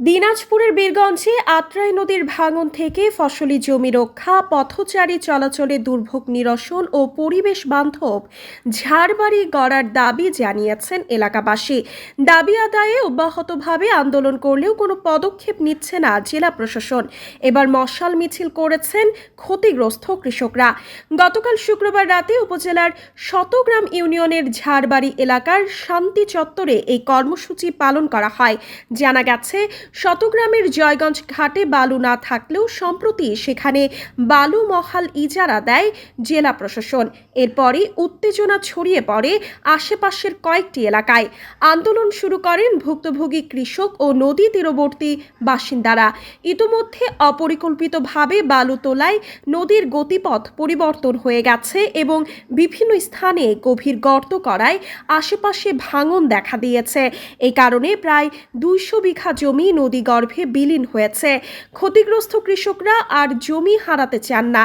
দিনাজপুরের বীরগঞ্জে আত্রাই নদীর ভাঙন থেকে ফসলি জমি রক্ষা, পথচারী চলাচলে দুর্ভোগ নিরসন ও পরিবেশ বান্ধব ঝাড়বাড়ি গড়ার দাবি জানিয়েছেন এলাকাবাসী। দাবি আদায়ে অব্যাহতভাবে আন্দোলন করলেও কোনো পদক্ষেপ নিচ্ছে না জেলা প্রশাসন। এবার মশাল মিছিল করেছেন ক্ষতিগ্রস্ত কৃষকরা। গতকাল শুক্রবার রাতে উপজেলার শতগ্রাম ইউনিয়নের ঝাড়বাড়ি এলাকার শান্তি চত্বরে এই কর্মসূচি পালন করা হয়। জানা গেছে শতগ্রামের জয়গঞ্জ ঘাটে বালু না থাকলেও সম্প্রতি সেখানে বালু মহাল ইজারা দেয় জেলা প্রশাসন। এরপরই উত্তেজনা ছড়িয়ে পড়ে আশেপাশের কয়েকটি এলাকায়। আন্দোলন শুরু করেন ভুক্তভোগী কৃষক ও নদী তীরবর্তী বাসিন্দারা। ইতোমধ্যে অপরিকল্পিতভাবে বালু তোলায় নদীর গতিপথ পরিবর্তন হয়ে গেছে এবং বিভিন্ন স্থানে গভীর গর্ত করায় আশেপাশে ভাঙন দেখা দিয়েছে। এই কারণে প্রায় দুইশো বিঘা জমি নদীগর্ভে বিলীন হয়েছে। ক্ষতিগ্রস্ত কৃষকরা আর জমি হারাতে চান না।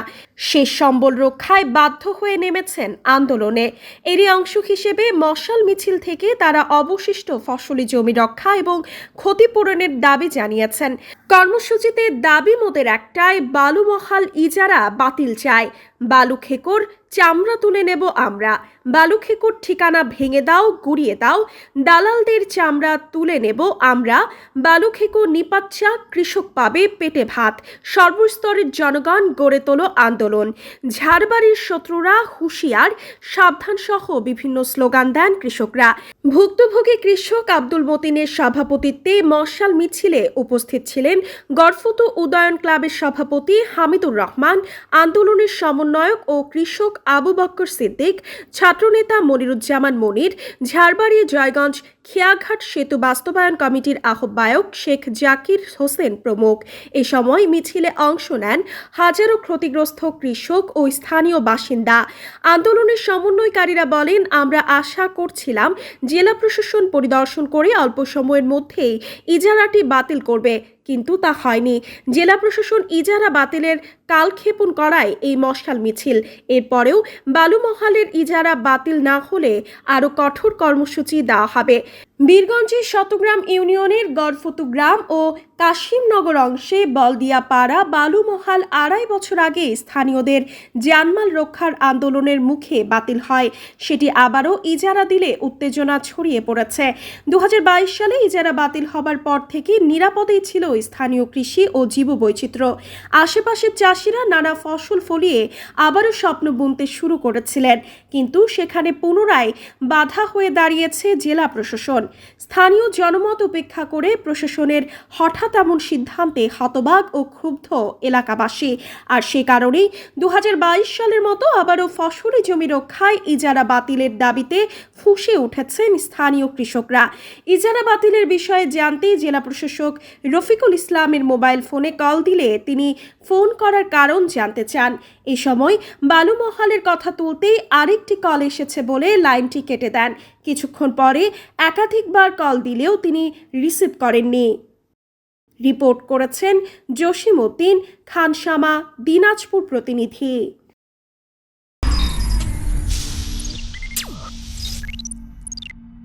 শেষ সম্বল রক্ষায় বাধ্য হয়ে নেমেছেন আন্দোলনে। এরই অংশ হিসেবে মশাল মিছিল থেকে তারা অবশিষ্ট ফসলি জমি রক্ষা এবং ক্ষতিপূরণের দাবি জানিয়েছেন। কর্মসূচিতে দাবি মোদের একটাই, বালুমহাল ইজারা বাতিল চায়। বালু খেকোর চামড়া তুলে নেব আমরা। বালু খেকোর ঠিকানা ভেঙে দাও, গুড়িয়ে দাও। দালালদের চামড়া তুলে নেব আমরা। বালু খেকো নিপাচ্চা কৃষক পাবে পেটে ভাত। সর্বস্তরের জনগণ গড়ে তোলো আন্দোলন। ঝাড়বাড়ির শত্রুরা হুঁশিয়ার সাবধান সহ বিভিন্ন স্লোগান দেন কৃষকরা। ভুক্তভোগী কৃষক আব্দুল মতিনের সভাপতিত্বে মশাল মিছিলে উপস্থিত ছিলেন গড়ফুতু উদয়ন ক্লাবের সভাপতি হামিদুর রহমান। আন্দোলনের সমন্বয়ক ও কৃষক আবু বক্কর সিদ্দিক, ছাত্রনেতা মনিরুজ্জামান মনির, ঝাড়বাড়ি জয়গঞ্জ খেয়াঘাট সেতু বাস্তবায়ন কমিটির আহ্বায়ক শেখ জাকির হোসেন প্রমুখ। এ সময় মিছিলে অংশ নেন হাজারো ক্ষতিগ্রস্ত কৃষক ও স্থানীয় বাসিন্দা। আন্দোলনের সমন্বয়কারীরা বলেন, আমরা আশা করছিলাম জেলা প্রশাসন পরিদর্শন করে অল্প সময়ের মধ্যেই ইজারাটি বাতিল করবে। কিন্তু তা হয়নি। জেলা প্রশাসন ইজারা বাতিলের কালক্ষেপণ করায় এই মশাল মিছিল। এরপরেও বালুমহালের ইজারা বাতিল না হলে আরও কঠোর কর্মসূচি দেওয়া হবে। বীরগঞ্জের শতগ্রাম ইউনিয়নের গড়ফতু গ্রাম ও কাশিমনগর অংশে বলদিয়াপাড়া বালুমহাল আড়াই বছর আগে স্থানীয়দের জানমাল রক্ষার আন্দোলনের মুখে বাতিল হয়। সেটি আবারও ইজারা দিলে উত্তেজনা ছড়িয়ে পড়েছে। দু হাজার বাইশ সালে ইজারা বাতিল হবার পর থেকে নিরাপদেই ছিল স্থানীয় কৃষি ও জীববৈচিত্র্য। আশেপাশের চাষিরা নানা ফসল ফলিয়ে আবারও স্বপ্ন বুনতে শুরু করেছিলেন। কিন্তু সেখানে পুনরায় বাধা হয়ে দাঁড়িয়েছে জেলা প্রশাসন। স্থানীয় জনমত উপেক্ষা করে প্রশাসনের হঠাৎ এমন সিদ্ধান্তে হতবাক ও ক্ষুব্ধ এলাকাবাসী। আর সে কারণেই দু হাজার বাইশ সালের মতো আবারও ফসলি জমি রক্ষায় ইজারা বাতিলের দাবিতে ফুঁসে উঠেছেন স্থানীয় কৃষকরা। ইজারা বাতিলের বিষয়ে জানতে জেলা প্রশাসক রফিকুল ইসলামের মোবাইল ফোনে কল দিলে তিনি ফোন করার কারণ জানতে চান। এ সময় বালুমহালের কথা তুলতেই আরেকটি কল এসেছে বলে লাইনটি কেটে দেন। কিছুক্ষণ পরে একাধিকবার কল দিলেও তিনি রিসিভ করেননি। রিপোর্ট করেছেন জসিমউদ্দিন খানসামা দিনাজপুর প্রতিনিধি।